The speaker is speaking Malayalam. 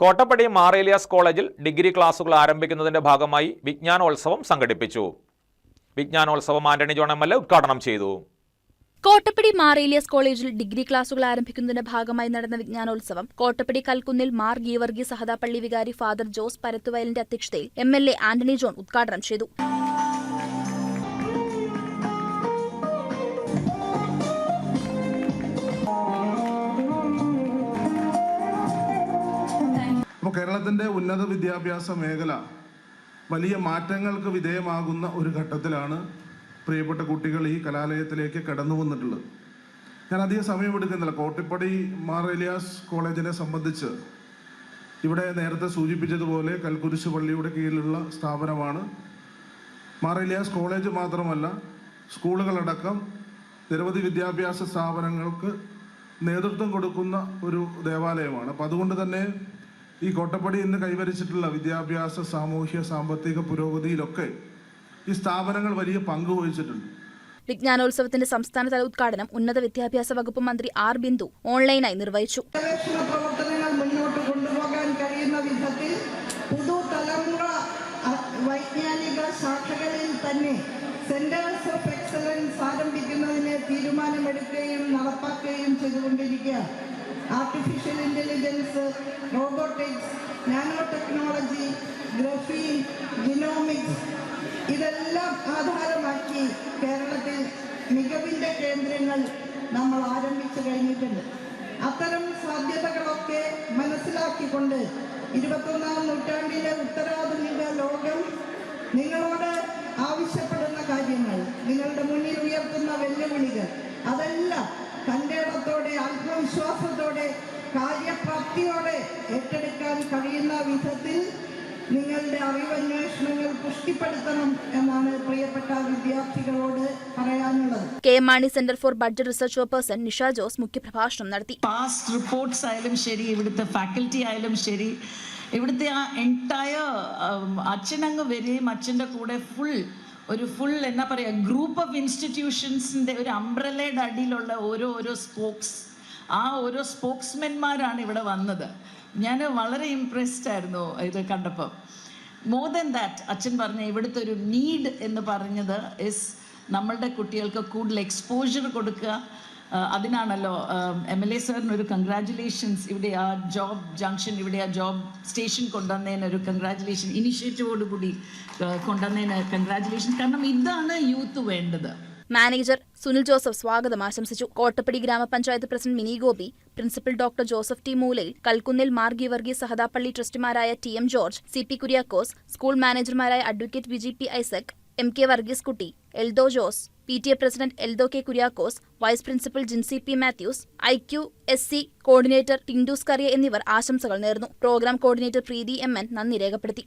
കോട്ടപ്പടി മാറേലിയാസ് കോളേജിൽ ഡിഗ്രി ക്ലാസുകൾ ആരംഭിക്കുന്നതിന്റെ ഭാഗമായി വിജ്ഞാനോത്സവം സംഘടിപ്പിച്ചു. വിജ്ഞാനോത്സവം Antony John M L A ഉദ്ഘാടനം ചെയ്തു. കോട്ടപ്പടി മാറേലിയസ് കോളേജിൽ ഡിഗ്രി ക്ലാസുകൾ ആരംഭിക്കുന്നതിന്റെ ഭാഗമായി നടന്ന വിജ്ഞാനോത്സവം കോട്ടപ്പടി കൽക്കുന്നിൽ മാർ ഗീവർഗി സഹതാപള്ളി വികാരി ഫാദർ ജോസ് പരത്തുവയലിന്റെ അധ്യക്ഷതയിൽ എം ആന്റണി ജോൺ ഉദ്ഘാടനം ചെയ്തു. കേരളത്തിന്റെ ഉന്നത വിദ്യാഭ്യാസ മേഖല വലിയ മാറ്റങ്ങൾക്ക് വിധേയമാകുന്ന ഒരു ഘട്ടത്തിലാണ് പ്രിയപ്പെട്ട കുട്ടികൾ ഈ കലാലയത്തിലേക്ക് കടന്നു വന്നിട്ടുള്ളത്. ഞാൻ അധികം സമയമെടുക്കുന്നില്ല കോട്ടിപ്പടി മാർ എലിയാസ് കോളേജിനെ സംബന്ധിച്ച് ഇവിടെ നേരത്തെ സൂചിപ്പിച്ചതുപോലെ കൽക്കുരിശ് പള്ളിയുടെ കീഴിലുള്ള സ്ഥാപനമാണ്. മാർ എലിയാസ് കോളേജ് മാത്രമല്ല സ്കൂളുകളടക്കം നിരവധി വിദ്യാഭ്യാസ സ്ഥാപനങ്ങൾക്ക് നേതൃത്വം കൊടുക്കുന്ന ഒരു ദേവാലയമാണ്. അപ്പം അതുകൊണ്ട് തന്നെ ഈ കോട്ടപ്പടി ഇന്ന് കൈവരിച്ചിട്ടുള്ള വിദ്യാഭ്യാസ സാമൂഹ്യ സാമ്പത്തിക പുരോഗതിയിലൊക്കെ ഈ സ്ഥാപനങ്ങൾ വലിയ പങ്ക് വഹിച്ചിട്ടുണ്ട്. വിജ്ഞാനോത്സവത്തിന്റെ സംസ്ഥാനതല ഉദ്ഘാടനം ഉന്നത വിദ്യാഭ്യാസ വകുപ്പ് മന്ത്രി ആർ ബിന്ദു ഓൺലൈനായി നിർവഹിച്ചു. ഗവേഷണ പ്രവർത്തനങ്ങൾ മുന്നോട്ട് കൊണ്ടുപോകാൻ കഴിയുന്ന വിധത്തിൽ പുതുതലമുറ വൈജ്ഞാനിക ശാഖകളിൽ തന്നെ സെന്റേഴ്സ് ഓഫ് എക്സലൻസ് ആരംഭിക്കുന്നതിന് തീരുമാനമെടുക്കുകയും നടപ്പാക്കുകയും ചെയ്തുകൊണ്ടിരിക്കുക artificial intelligence robotics nanotechnology graphene genomics ഇതെല്ലാം ആധാരമാക്കി കേരളത്തിൽ മികവിന്റെ കേന്ദ്രങ്ങൾ നമ്മൾ ആരംഭിച്ചു കഴിഞ്ഞിട്ടുണ്ട്. അത്തരം സാധ്യതകളൊക്കെ മനസ്സിലാക്കിക്കൊണ്ട് ഇരുപത്തൊന്നാം നൂറ്റാണ്ടിലെ ഉത്തരാധുനിക ലോകം നിങ്ങളോട് ആവശ്യപ്പെടുന്ന കാര്യങ്ങൾ നിങ്ങളുടെ മുന്നിൽ ഉയർത്തുന്ന വെല്ലുവിളികൾ അതെല്ലാം തന്റെ ഇടത്തോടെ ആത്മവിശ്വാസത്തോടെ കാര്യപ്രാപ്തിയോടെ ഏറ്റെടുക്കാൻ കഴിയുന്ന വിധത്തിൽ നിങ്ങളുടെ അറിവന്വേഷണങ്ങൾ പുഷ്ടിപ്പെടുത്തണം എന്നാണ് പ്രിയപ്പെട്ട വിദ്യാർത്ഥികളോട് പറയാനുള്ളത്. K Mani centre for budget research chairperson Nisha Jose മുഖ്യപ്രഭാഷണം നടത്തി. പാസ്റ്റ് റിപ്പോർട്ട്സ് ആയാലും ശരി ഇവിടുത്തെ ഫാക്കൽറ്റി ആയാലും ശരി ഇവിടുത്തെ ആ എൻടയർ അച്ഛനങ്ങ് വരികയും അച്ഛന്റെ കൂടെ ഫുൾ ഒരു ഫുൾ എന്നാ പറയുക ഗ്രൂപ്പ് ഓഫ് ഇൻസ്റ്റിറ്റ്യൂഷൻസിന്റെ ഒരു അംബ്രലയുടെ അടിയിലുള്ള ഓരോ ഓരോ സ്പോക്സ് ആ ഓരോ സ്പോക്സ്മെന്മാരാണ് ഇവിടെ വന്നത്. ഞാൻ വളരെ ഇംപ്രസ്ഡ് ആയിരുന്നു ഇത് കണ്ടപ്പോൾ മോർ ദൻ ദാറ്റ് അച്ഛൻ പറഞ്ഞ ഇവിടുത്തെ ഒരു നീഡ് എന്ന് പറഞ്ഞത് ഇസ് നമ്മളുടെ കുട്ടികൾക്ക് കൂടുതൽ എക്സ്പോഷർ കൊടുക്കുക. അതിനാണല്ലോ എം എൽ എ സാറിന് ഒരു കൺഗ്രാറ്റുലേഷൻസ് ഇവിടെ ആ ജോബ് ജംഗ്ഷൻ ഇവിടെ ആ ജോബ് സ്റ്റേഷൻ കൊണ്ടുവന്നതിന് ഒരു കൺഗ്രാറ്റുലേഷൻ ഇനിഷ്യേറ്റീവോടുകൂടി കൊണ്ടുവന്നതിന് കൺഗ്രാറ്റുലേഷൻ കാരണം ഇതാണ് യൂത്ത് വേണ്ടത്. മാനേജർ സുനിൽ ജോസഫ് സ്വാഗതം ആശംസിച്ചു. കോട്ടപ്പടി ഗ്രാമപഞ്ചായത്ത് president Mini Gopi principal doctor Joseph T Moolayil Kalkunnil Mar Geevarghese സഹതാപ്പള്ളി ട്രസ്റ്റിമാരായ T M George C P Kuriakose school മാനേജർമാരായ advocate Viji P Isaac M K Varghese Kutty Eldho Jose P T A president Eldho K Kuriakose vice principal Jincy P Mathews I Q S C coordinator Tindus Kariya എന്നിവർ ആശംസകൾ നേർന്നു. Programme coordinator Preethi M N നന്ദി രേഖപ്പെടുത്തി.